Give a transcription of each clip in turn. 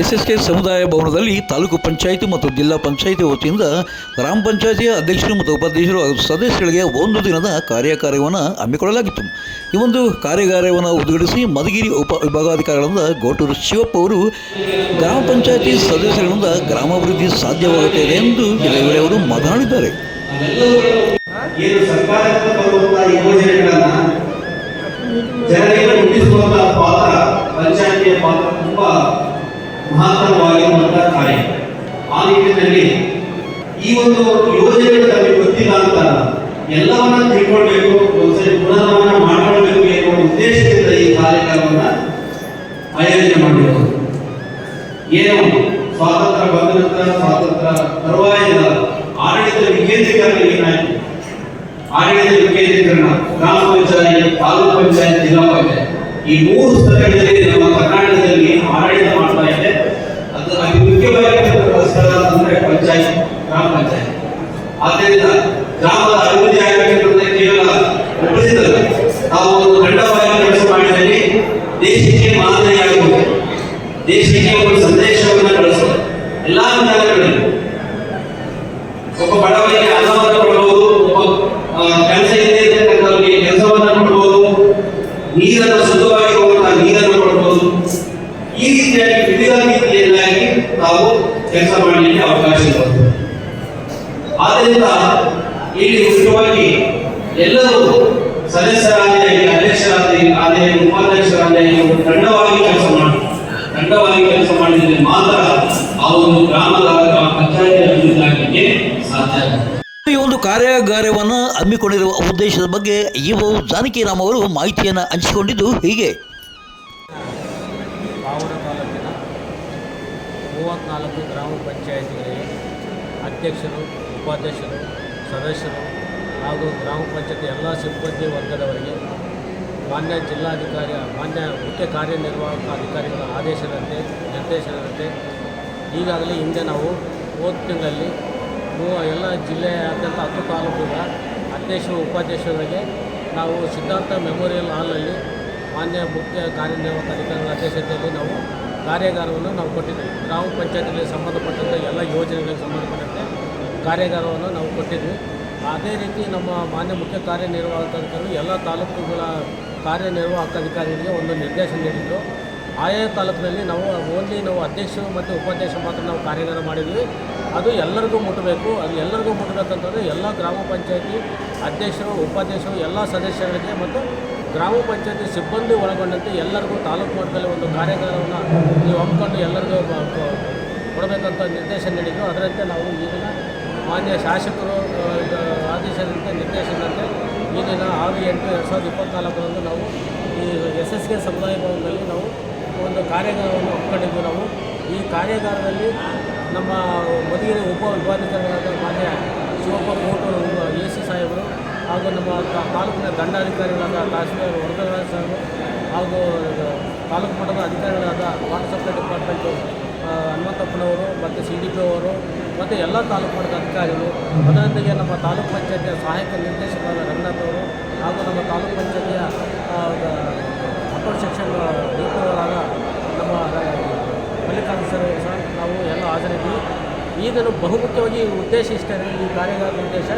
SSK ಸಮುದಾಯ ಭವನದಲ್ಲಿ ತಾಲೂಕು ಪಂಚಾಯಿತಿ ಮತ್ತು ಜಿಲ್ಲಾ ಪಂಚಾಯಿತಿ ವತಿಯಿಂದ ಗ್ರಾಮ ಪಂಚಾಯಿತಿಯ ಅಧ್ಯಕ್ಷರು ಮತ್ತು ಉಪಾಧ್ಯಕ್ಷರು ಸದಸ್ಯರಿಗೆ ಒಂದು ದಿನದ ಕಾರ್ಯಕಾರ್ಯವನ್ನು ಹಮ್ಮಿಕೊಳ್ಳಲಾಗಿತ್ತು. ಈ ಒಂದು ಕಾರ್ಯಾಗಾರವನ್ನು ಉದ್ಘಾಟಿಸಿ ಮಧುಗಿರಿ ಉಪ ವಿಭಾಗಾಧಿಕಾರಿಗಳಿಂದ ಗೋಟೂರು ಶಿವಪ್ಪ ಅವರು ಗ್ರಾಮ ಪಂಚಾಯಿತಿ ಸದಸ್ಯರಿಂದ ಗ್ರಾಮಾಭಿವೃದ್ಧಿ ಸಾಧ್ಯವಾಗುತ್ತದೆ ಎಂದು ಜಿಲ್ಲೆಯವರೇ ಅವರು ಮಾತನಾಡಿದ್ದಾರೆ. ಜನರಿಗೆ ಪಾತ್ರ ಪಂಚಾಯತಿಯ ಪಾತ್ರ. ಮಹತ್ತರವಾಗಿರುವಂತಹ ಕಾರ್ಯ ಆ ನಿಟ್ಟಿನಲ್ಲಿ ಈ ಒಂದು ಯೋಜನೆಗಳು ನಮಗೆ ಗೊತ್ತಿಲ್ಲ ಅಂತ ಎಲ್ಲವನ್ನ ತಿಳ್ಕೊಳ್ಬೇಕು, ಒಂದ್ಸರಿ ಪುನರ್ವನ್ನ ಮಾಡ್ಕೊಳ್ಬೇಕು ಎನ್ನುವ ಉದ್ದೇಶದಿಂದ ಈ ಕಾರ್ಯಕ್ರಮವನ್ನ ಆಯೋಜನೆ ಮಾಡಿರೋದು. ಏನು? ಸ್ವಾತಂತ್ರ್ಯ ಬಂದ ನಂತರ ಸ್ವಾತಂತ್ರ್ಯ ತರುವಾಯದ ಆಡಳಿತ ವಿಕೇಂದ್ರೀಕರಣ ಏನಾಯಿತು? ಆಡಳಿತ ವಿಕೇಂದ್ರೀಕರಣ, ಗ್ರಾಮ ಪಂಚಾಯತ್, ತಾಲೂಕು ಪಂಚಾಯತ್, ಜಿಲ್ಲಾ ಈ ಮೂರು ಸ್ಥಳಗಳಲ್ಲಿ ನಮ್ಮ ಕರ್ನಾಟಕದಲ್ಲಿ ಆಡಳಿತ ಮಾಡ್ತಾ ಇದೆ ಅದು ಗ್ರಾಮ ಆದ್ದರಿಂದ ಗ್ರಾಮದ ಅಭಿವೃದ್ಧಿ ಆಗಬೇಕಂದ್ರೆ ಕೇವಲ ಒಬ್ಬರಿಂದಲ್ಲ ನಾವು ಒಂದು ಮಾಡಿದಲ್ಲಿ ದೇಶಕ್ಕೆ ಮಾದರಿಯಾಗಬಹುದು ದೇಶಕ್ಕೆ ಒಂದು ಸಂದೇಶವನ್ನು ವಿಧಾನಗಳಲ್ಲಿ ಒಬ್ಬ ಬಡವರಿಗೆ ಕೆಲಸ ಮಾಡಲಿಕ್ಕೆ ಅವಕಾಶ ಆದ್ದರಿಂದ ಇಲ್ಲಿ ಮುಖ್ಯವಾಗಿ ಎಲ್ಲರೂ ಸದಸ್ಯರಾಗಿ ಅಧ್ಯಕ್ಷರಾಗಿ ಆದರೆ ಉಪಾಧ್ಯಕ್ಷರಾಗಿ ಒಂದು ತಂಡವಾಗಿ ಕೆಲಸ ಮಾಡಿ, ತಂಡವಾಗಿ ಕೆಲಸ ಮಾಡಿದರೆ ಮಾತ್ರ ಆ ಒಂದು ಗ್ರಾಮದ ಪಂಚಾಯತಿ ಅಭಿವೃದ್ಧಿ ಆಗಲಿಕ್ಕೆ ಸಾಧ್ಯ ಈ ಒಂದು ಕಾರ್ಯಾಗಾರವನ್ನು ಹಮ್ಮಿಕೊಂಡಿರುವ ಉದ್ದೇಶದ ಬಗ್ಗೆ ಇವು ಜಾನಕಿರಾಮ್ ಅವರು ಮಾಹಿತಿಯನ್ನು ಹಂಚಿಕೊಂಡಿದ್ದು ಹೀಗೆ. ಮೂವತ್ತ್ನಾಲ್ಕು ಗ್ರಾಮ ಪಂಚಾಯತಿಗಳಿಗೆ ಅಧ್ಯಕ್ಷರು, ಉಪಾಧ್ಯಕ್ಷರು, ಸದಸ್ಯರು ಹಾಗೂ ಗ್ರಾಮ ಪಂಚಾಯತಿ ಎಲ್ಲ ಸಿಬ್ಬಂದಿ ವರ್ಗದವರಿಗೆ ಮಾನ್ಯ ಜಿಲ್ಲಾಧಿಕಾರಿ, ಮಾನ್ಯ ಮುಖ್ಯ ಕಾರ್ಯನಿರ್ವಾಹಕ ಅಧಿಕಾರಿಗಳ ಆದೇಶದಂತೆ ನಿರ್ದೇಶನದಂತೆ ಈಗಾಗಲೇ ಹಿಂದೆ ನಾವು ಹೋದ ತಿಂಗಳಲ್ಲಿ ಎಲ್ಲ ಜಿಲ್ಲೆಯಾದ್ಯಂತ ಹತ್ತು ತಾಲೂಕುಗಳ ಅಧ್ಯಕ್ಷರು, ಉಪಾಧ್ಯಕ್ಷರಿಗೆ ನಾವು ಸಿದ್ಧಾರ್ಥ ಮೆಮೋರಿಯಲ್ ಹಾಲಲ್ಲಿ ಮಾನ್ಯ ಮುಖ್ಯ ಕಾರ್ಯನಿರ್ವಾಹಕ ಅಧಿಕಾರಿಗಳ ಅಧ್ಯಕ್ಷತೆಯಲ್ಲಿ ನಾವು ಕಾರ್ಯಾಗಾರವನ್ನು ನಾವು ಕೊಟ್ಟಿದ್ವಿ ಗ್ರಾಮ ಪಂಚಾಯತಿಗೆ ಸಂಬಂಧಪಟ್ಟಂಥ ಎಲ್ಲ ಯೋಜನೆಗಳಿಗೆ ಸಂಬಂಧಪಟ್ಟಂತೆ ಕಾರ್ಯಾಗಾರವನ್ನು ನಾವು ಕೊಟ್ಟಿದ್ವಿ ಅದೇ ರೀತಿ ನಮ್ಮ ಮಾನ್ಯ ಮುಖ್ಯ ಕಾರ್ಯನಿರ್ವಾಹಕ ಅಧಿಕಾರಿಗಳು ಎಲ್ಲ ತಾಲೂಕುಗಳ ಕಾರ್ಯನಿರ್ವಾಹಕ ಅಧಿಕಾರಿಗಳಿಗೆ ಒಂದು ನಿರ್ದೇಶನ ನೀಡಿದ್ದು ಆಯಾ ತಾಲೂಕಿನಲ್ಲಿ ನಾವು ಓನ್ಲಿ ನಾವು ಅಧ್ಯಕ್ಷರು ಮತ್ತು ಉಪಾಧ್ಯಕ್ಷರು ಮಾತ್ರ ನಾವು ಕಾರ್ಯಗಾರ ಮಾಡಿದ್ವಿ. ಅದು ಎಲ್ಲರಿಗೂ ಮುಟ್ಟಬೇಕು ಅದು ಎಲ್ಲರಿಗೂ ಮುಟ್ಟಬೇಕಂತಂದರೆ ಎಲ್ಲ ಗ್ರಾಮ ಪಂಚಾಯತಿ ಅಧ್ಯಕ್ಷರು, ಉಪಾಧ್ಯಕ್ಷರು, ಎಲ್ಲ ಸದಸ್ಯರಿಗೆ ಮತ್ತು ಗ್ರಾಮ ಪಂಚಾಯತಿ ಸಿಬ್ಬಂದಿ ಒಳಗೊಂಡಂತೆ ಎಲ್ಲರಿಗೂ ತಾಲೂಕು ಮಟ್ಟದಲ್ಲಿ ಒಂದು ಕಾರ್ಯಾಗಾರವನ್ನು ನೀವು ಹಮ್ಮಿಕೊಂಡು ಎಲ್ಲರಿಗೂ ಕೊಡಬೇಕಂತ ನಿರ್ದೇಶನ ನೀಡಿದ್ದು ಅದರಂತೆ ನಾವು ಈಗಿನ ಮಾನ್ಯ ಶಾಸಕರು ಆದೇಶದಂತೆ ನಿರ್ದೇಶನದಂತೆ ಈಗಿನ ಆರು ಎಂಟು ಎರಡು ಸಾವಿರದ ಇಪ್ಪತ್ತ್ನಾಲ್ಕರಂದು ನಾವು ಈ ಎಸ್ ಎಸ್ ಕೆ ಸಮುದಾಯ ಭವನದಲ್ಲಿ ನಾವು ಒಂದು ಕಾರ್ಯಾಗಾರವನ್ನು ಹಮ್ಮಿಕೊಂಡಿದ್ದು ನಾವು. ಈ ಕಾರ್ಯಾಗಾರದಲ್ಲಿ ನಮ್ಮ ಮಧುಗಿರಿ ಉಪ ವಿಭಾಗಾಧಿಕಾರಿಗಳಾದ ಮಾನ್ಯ ಶಿವಪ್ಪ ಕೋಟೂರು ಎ ಸಿ ಸಾಹೇಬರು ಹಾಗೂ ನಮ್ಮ ತಾಲೂಕಿನ ದಂಡಾಧಿಕಾರಿಗಳಾದ ತಹಸೀಲ್ದಾರ್ ವರದರಾಜ್ ಸಾಹೇಬರು ಹಾಗೂ ತಾಲೂಕು ಮಟ್ಟದ ಅಧಿಕಾರಿಗಳಾದ ವಾಟರ್ ಸಪ್ಲೈ ಡಿಪಾರ್ಟ್ಮೆಂಟು ಹನುಮಂತಪ್ಪನವರು ಮತ್ತು ಸಿ ಡಿ ಪಿ ಅವರು ಮತ್ತು ಎಲ್ಲ ತಾಲೂಕು ಮಟ್ಟದ ಅಧಿಕಾರಿಗಳು. ಅದರೊಂದಿಗೆ ನಮ್ಮ ತಾಲೂಕು ಪಂಚಾಯತಿಯ ಸಹಾಯಕ ನಿರ್ದೇಶಕರಾದ ರಂಗನಾಥ್ ಅವರು ಹಾಗೂ ನಮ್ಮ ತಾಲೂಕು ಪಂಚಾಯತಿಯ ಅಪರ್ ಸೆಕ್ಷನ್ ಡಿಪೋರಾದ ನಮ್ಮ ಮಲ್ಲಿಕಾರ್ಜುನ ಸರ್ ಸಹ ನಾವು ಎಲ್ಲ ಹಾಜರಿದ್ದೀವಿ. ಈಗಲೂ ಬಹುಮುಖ್ಯವಾಗಿ ಉದ್ದೇಶ ಇಷ್ಟೇ, ಈ ಕಾರ್ಯಗಾರದ ಉದ್ದೇಶ.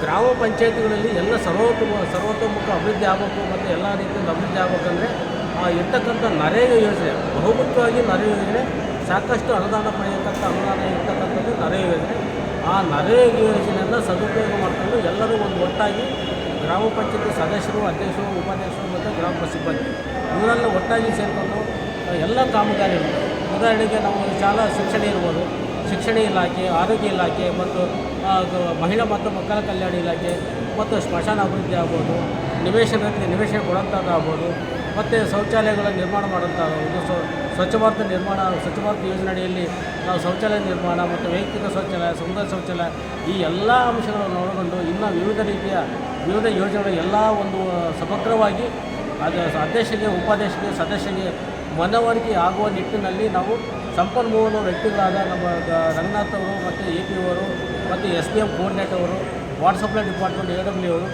ಗ್ರಾಮ ಪಂಚಾಯತಿಗಳಲ್ಲಿ ಎಲ್ಲ ಸರ್ವೋತ್ತಮ, ಸರ್ವತೋಮುಖ ಅಭಿವೃದ್ಧಿ ಆಗಬೇಕು ಮತ್ತು ಎಲ್ಲ ರೀತಿಯಿಂದ ಅಭಿವೃದ್ಧಿ ಆಗಬೇಕಂದ್ರೆ, ಆ, ಇರ್ತಕ್ಕಂಥ ನರೇಗಾ ಯೋಜನೆ, ಬಹುಮುಖ್ಯವಾಗಿ ನರೇಗಾ ಯೋಜನೆ, ಸಾಕಷ್ಟು ಅನುದಾನ ಪಡೆಯತಕ್ಕಂಥ ಅನುದಾನ ಇರ್ತಕ್ಕಂಥದ್ದು ನರೇಗಾ ಯೋಜನೆ. ಆ ನರೇಗಾ ಯೋಜನೆಯನ್ನು ಸದುಪಯೋಗ ಮಾಡಿಕೊಂಡು ಎಲ್ಲರೂ ಒಂದು ಒಟ್ಟಾಗಿ ಗ್ರಾಮ ಪಂಚಾಯತಿ ಸದಸ್ಯರು, ಅಧ್ಯಕ್ಷರು, ಉಪಾಧ್ಯಕ್ಷರು ಮತ್ತು ಗ್ರಾಮ ಸಿಬ್ಬಂದಿ. ಇವರೆಲ್ಲ ಒಟ್ಟಾಗಿ ಸೇರಿಕೊಂಡು ಎಲ್ಲ ಕಾಮಗಾರಿಗಳು. ಉದಾಹರಣೆಗೆ ನಾವು ಶಾಲಾ ಶಿಕ್ಷಣ ಇರ್ಬೋದು. ಶಿಕ್ಷಣ ಇಲಾಖೆ, ಆರೋಗ್ಯ ಇಲಾಖೆ ಮತ್ತು ಮಹಿಳಾ ಮತ್ತು ಮಕ್ಕಳ ಕಲ್ಯಾಣ ಇಲಾಖೆ ಮತ್ತು ಸ್ಮಶಾನ ಅಭಿವೃದ್ಧಿ ಆಗ್ಬೋದು. ನಿವೇಶನಕ್ಕೆ ನಿವೇಶನ ಕೊಡಂಥದ್ದು ಆಗ್ಬೋದು. ಮತ್ತು ಶೌಚಾಲಯಗಳ ನಿರ್ಮಾಣ ಮಾಡುವಂಥ ಒಂದು ಸ್ವಚ್ಛ ಭಾರತ ನಿರ್ಮಾಣ, ಸ್ವಚ್ಛ ಭಾರತ ಯೋಜನೆ ಅಡಿಯಲ್ಲಿ ನಾವು ಶೌಚಾಲಯ ನಿರ್ಮಾಣ ಮತ್ತು ವೈಯಕ್ತಿಕ ಶೌಚಾಲಯ, ಸಮುದಾಯ ಶೌಚಾಲಯ ಈ ಎಲ್ಲ ಅಂಶಗಳನ್ನು ಒಳಗೊಂಡು ಇನ್ನೂ ವಿವಿಧ ರೀತಿಯ ವಿವಿಧ ಯೋಜನೆಗಳು ಎಲ್ಲ ಒಂದು ಸಮಗ್ರವಾಗಿ ಅದು ಅಧ್ಯಕ್ಷರಿಗೆ, ಉಪಾಧ್ಯಕ್ಷರಿಗೆ, ಸದಸ್ಯರಿಗೆ ಮನವರಿಕೆ ಆಗುವ ನಿಟ್ಟಿನಲ್ಲಿ ನಾವು ಸಂಪನ್ಮೂಲ ವ್ಯಕ್ತಿಗಳಾದ ನಮ್ಮ ರಂಗನಾಥ್ ಅವರು ಮತ್ತು ಎ ಪಿ ಅವರು ಮತ್ತು ಎಸ್ ಬಿ ಎಂ ಕೋರ್ಡಿನೇಟರ್ ಅವರು water supply department A W ಅವರು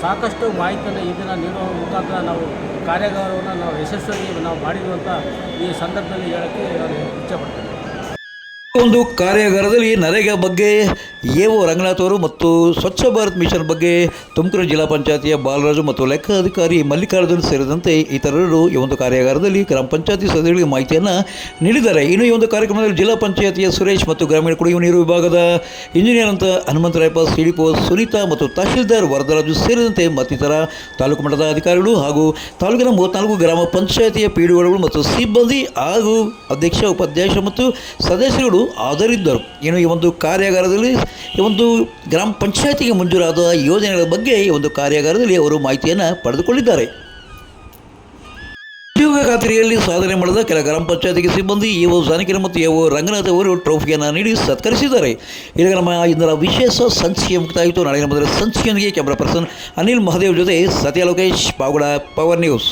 ಸಾಕಷ್ಟು ಮಾಹಿತಿಯನ್ನು ಈ ದಿನ ನೀಡುವ ಮುಖಾಂತರ ನಾವು ಕಾರ್ಯಾಗಾರವನ್ನು ನಾವು ಯಶಸ್ವಿಯಾಗಿ ನಾವು ಮಾಡಿರುವಂಥ ಈ ಸಂದರ್ಭದಲ್ಲಿ ಹೇಳೋಕ್ಕೆ ನಾನು ಇಚ್ಛೆಪಡ್ತೇನೆ ಒಂದು ಕಾರ್ಯಾಗಾರದಲ್ಲಿ ನರೇಗಾ ಬಗ್ಗೆ ಎ ಓ ರಂಗನಾಥ್ ಅವರು ಮತ್ತು ಸ್ವಚ್ಛ ಭಾರತ್ ಮಿಷನ್ ಬಗ್ಗೆ ತುಮಕೂರು ಜಿಲ್ಲಾ ಪಂಚಾಯತಿಯ ಬಾಲರಾಜು ಮತ್ತು ಲೆಕ್ಕ ಅಧಿಕಾರಿ ಮಲ್ಲಿಕಾರ್ಜುನ್ ಸೇರಿದಂತೆ ಇತರರು ಈ ಒಂದು ಕಾರ್ಯಾಗಾರದಲ್ಲಿ ಗ್ರಾಮ ಪಂಚಾಯತಿ ಸದಸ್ಯರಿಗೆ ಮಾಹಿತಿಯನ್ನು ನೀಡಿದ್ದಾರೆ. ಇನ್ನು ಈ ಒಂದು ಕಾರ್ಯಕ್ರಮದಲ್ಲಿ ಜಿಲ್ಲಾ ಪಂಚಾಯತಿಯ ಸುರೇಶ್ ಮತ್ತು ಗ್ರಾಮೀಣ ಕುಡಿಯುವ ನೀರು ವಿಭಾಗದ ಇಂಜಿನಿಯರ್ ಅಂತ ಹನುಮಂತರಾಯಪ್ಪ ಸಿಡಿಪೋ ಸುನೀತಾ ಮತ್ತು ತಹಶೀಲ್ದಾರ್ ವರದರಾಜು ಸೇರಿದಂತೆ ಮತ್ತಿತರ ತಾಲೂಕು ಮಟ್ಟದ ಅಧಿಕಾರಿಗಳು ಹಾಗೂ ತಾಲೂಕಿನ ಮೂವತ್ತ್ನಾಲ್ಕು ಗ್ರಾಮ ಪಂಚಾಯತಿಯ ಪಿಡಿಒಗಳು ಮತ್ತು ಸಿಬ್ಬಂದಿ ಹಾಗೂ ಅಧ್ಯಕ್ಷ, ಉಪಾಧ್ಯಕ್ಷ ಮತ್ತು ಸದಸ್ಯರುಗಳು ಹಾಜರಿದ್ದರು. ಇನ್ನು ಈ ಒಂದು ಕಾರ್ಯಾಗಾರದಲ್ಲಿ ಈ ಒಂದು ಗ್ರಾಮ ಪಂಚಾಯತಿಗೆ ಮಂಜೂರಾದ ಯೋಜನೆಗಳ ಬಗ್ಗೆ ಈ ಒಂದು ಕಾರ್ಯಾಗಾರದಲ್ಲಿ ಅವರು ಮಾಹಿತಿಯನ್ನು ಪಡೆದುಕೊಂಡಿದ್ದಾರೆ. ಉದ್ಯೋಗ ಖಾತ್ರಿಯಲ್ಲಿ ಸಾಧನೆ ಮಾಡಿದ ಕೆಲ ಗ್ರಾಮ ಪಂಚಾಯತಿಗೆ ಸಿಬ್ಬಂದಿ ಎ ಒ ಜಾನಕಿರ ಮತ್ತು ಎ ಒ ರಂಗನಾಥ್ ಅವರು ಟ್ರೋಫಿಯನ್ನು ನೀಡಿ ಸತ್ಕರಿಸಿದ್ದಾರೆ. ಇದರ ನಮ್ಮ ಇಂದಿನ ವಿಶೇಷ ಸಂಚಿಕೆ ಮುಕ್ತಾಯಿತು ನಾಳೆ ಮೊದಲ ಸಂಚಿಕೆಯೊಂದಿಗೆ ಕ್ಯಾಮ್ರಾ ಪರ್ಸನ್ ಅನಿಲ್ ಮಹದೇವ್ ಜೊತೆ ಸತ್ಯ ಲೋಕೇಶ್ ಪಾವಗಡ ಪವರ್ ನ್ಯೂಸ್.